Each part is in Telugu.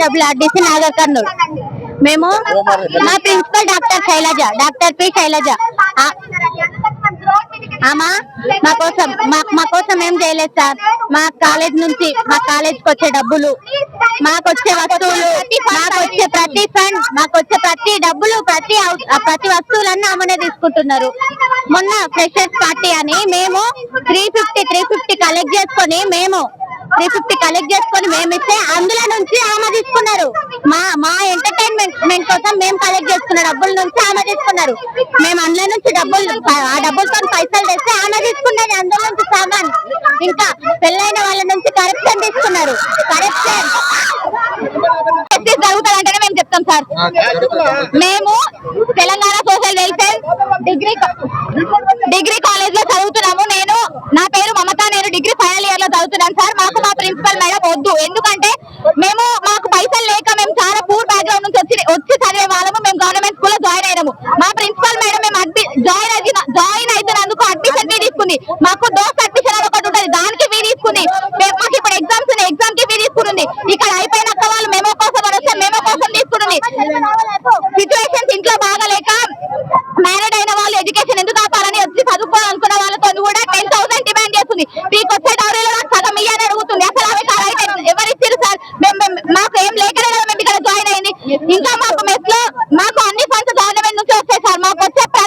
डबल आर नागर कर्नूल మేము మా principal doctor Shailaja doctor P Shailaja. ఆమా మా కోసం మా- మా కోసం ఏం చేయలేదు సార్. మా కాలేజ్ నుంచి మా కాలేజ్కి వచ్చే డబ్బులు. మాకు వచ్చే వస్తువులు మాకు వచ్చే ప్రతి ఫండ్ మాకు వచ్చే ప్రతి డబ్బులు ప్రతి ప్రతి వస్తువులన్నీ ఆమెనే తీసుకుంటున్నారు. మొన్న ఫ్రెషర్స్ పార్టీ అని మేము three fifty three fifty collect చేసుకొని మేము త్రీ ఫిఫ్టీ కలెక్ట్ చేసుకొని మేము ఇస్తే అందులో నుంచి ఆమె తీసుకున్నారు. మా మా ఎంటర్టైన్మెంట్ కోసం మేము కలెక్ట్ చేసుకున్న డబ్బుల నుంచి ఆమె తీసుకున్నారు. మేము అందులో నుంచి డబ్బులు ఆ డబ్బులతో పైసలు తెస్తే ఆమె తీసుకున్నది అందులో నుంచి సామాన్. ఇంకా పెళ్ళైన వాళ్ళ నుంచి కరప్షన్ తీసుకున్నారు. కరప్షన్ జరుగుతుందంటేనే మేము చెప్తాం సార్. మేము Telangana social welfare degree degree కాలేజ్లో చదువుతున్నాము నేను నా పేరు మమత నేను డిగ్రీ ఫైనల్ ఇయర్లో చదువుతున్నాను సార్ మాకు మా ప్రిన్సిపల్ మేడం వద్దు. ఎందుకంటే మేము మాకు పైసలు లేక మేము చాలా పూర్ బ్యాక్గ్రౌండ్ నుంచి వచ్చి వచ్చి చదివే వాళ్ళము. మేము గవర్నమెంట్ స్కూల్లో జాయిన్ అయినాము. మా ప్రిన్సిపల్ మేడం మేము అడ్మి జాయిన్ అయిన జాయిన్ అయితున్నందుకు అడ్మిషన్ తీసుకుంది. మాకు దోస్త్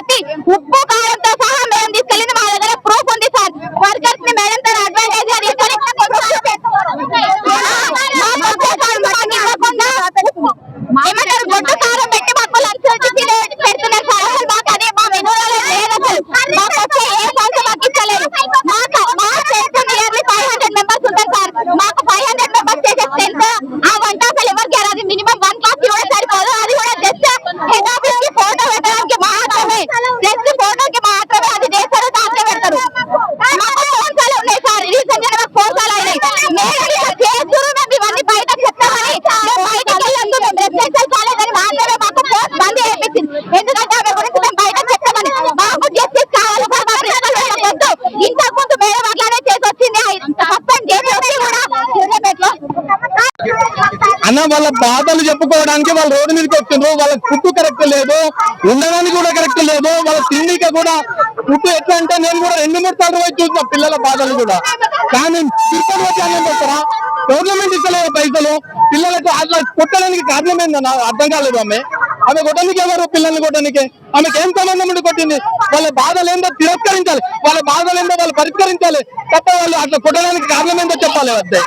ప్రతి ఉప్పు కారంతో జస్ట్ ఫోటోకి మాత్రమే అది చేస్తారు దాంట్లో పెడతారు. మాకు ఫోన్ కాల్ ఉన్నాయి సార్ రీసెంట్గా ఫోన్ కాల్ అయినాయి నేను చేస్తున్నారు మేము ఇవన్నీ బయటకు చెప్తామని మేము బయటకు వెళ్ళొద్దు మేము రెసిడెన్షియల్ కాలేజ్ అని మాత్రమే మాకు ఫోన్ బంద్ చేయించింది. ఎందుకంటే ఆమె గురించి మేము బయట చెప్తామని మాకు జస్టిస్ కావాలి సార్ మా ప్రిన్సిపల్ వద్దు. ఇంతకు ముందు మేడం అట్లానే చేసి వచ్చింది. సస్పెండ్ చేసి వచ్చి కూడా. అన్న వాళ్ళ బాధలు చెప్పుకోవడానికి వాళ్ళు రోడ్డు మీదకి వస్తుండ్రు. వాళ్ళ ఫుడ్ కరెక్ట్ లేదు ఉండడానికి కూడా కరెక్ట్ లేదు. వాళ్ళ తిండికి కూడా ఫుడ్ ఎట్లా అంటే నేను కూడా రెండు మూడు సార్లు వచ్చి చూసిన పిల్లల బాధలు కూడా. కానీ తిరుపతి వచ్చి అన్నం పెడతారా గవర్నమెంట్ ఇస్తలేదు పైసలు. పిల్లలకు అట్లా కొట్టడానికి కారణం ఏందన్న అర్థం కాలేదు ఆమె. ఆమె కొట్టడానికి ఎవరు పిల్లల్ని కొట్టడానికి? ఆమెకి ఏం సంబంధం ఉండి కొట్టింది? వాళ్ళ బాధలు ఏందో తిరస్కరించాలి. వాళ్ళ బాధలు ఏందో వాళ్ళు పరిష్కరించాలి. తప్ప వాళ్ళు అట్లా కొట్టడానికి కారణం ఏందో చెప్పాలి వద్దే